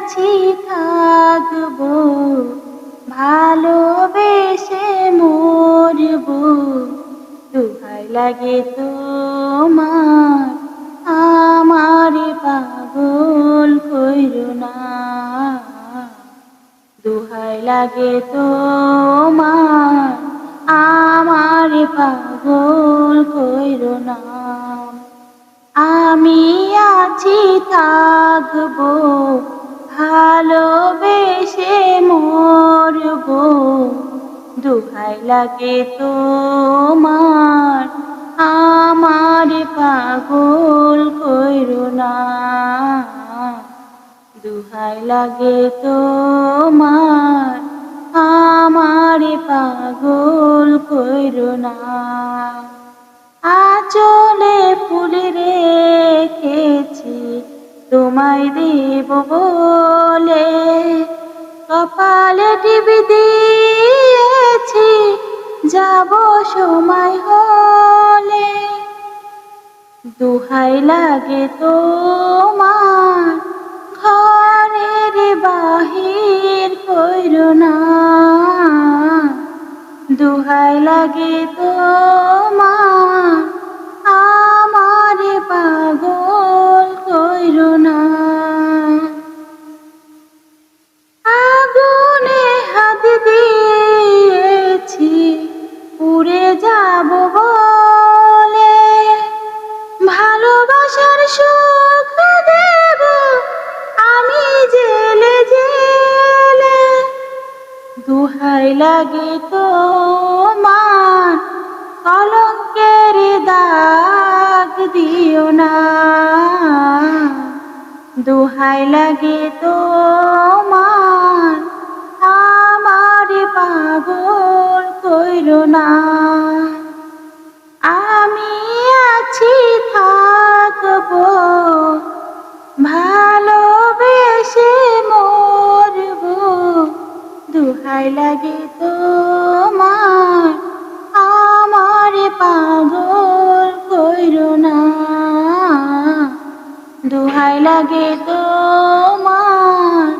আছি থাকব, ভালোবেসে মরবো। দুহাই লাগে তোমার, আমার পাগল কইর না। দুহাই লাগে তোমার, আমার পাগল কইর না। আমি আছি, থাকব। ভালোবেসে মরবো, দুহাই লাগে তোমার, আমার পাগল কইর না। দুহাই লাগে তোমার, আমার পাগল কইর না। আচলে ফুল রেখেছি তোমায় দেব বলে কপালে টিপি দিয়েছি, যাব সময় হলে। দুহাই লাগে তোমার, ঘরের বাহির কইর না। দুহাই লাগে তোমার যাব বলে। ভালোবাসার সুখ দেব আমি জেলে জেলে। দুহাই লাগে তোমার, কলঙ্কের দাগ দিও না। দুহাই লাগে তোমার, আমার পাগল কইর না। লাগে তোমার আমার পাগল কইর না। দুহাই লাগে তোমার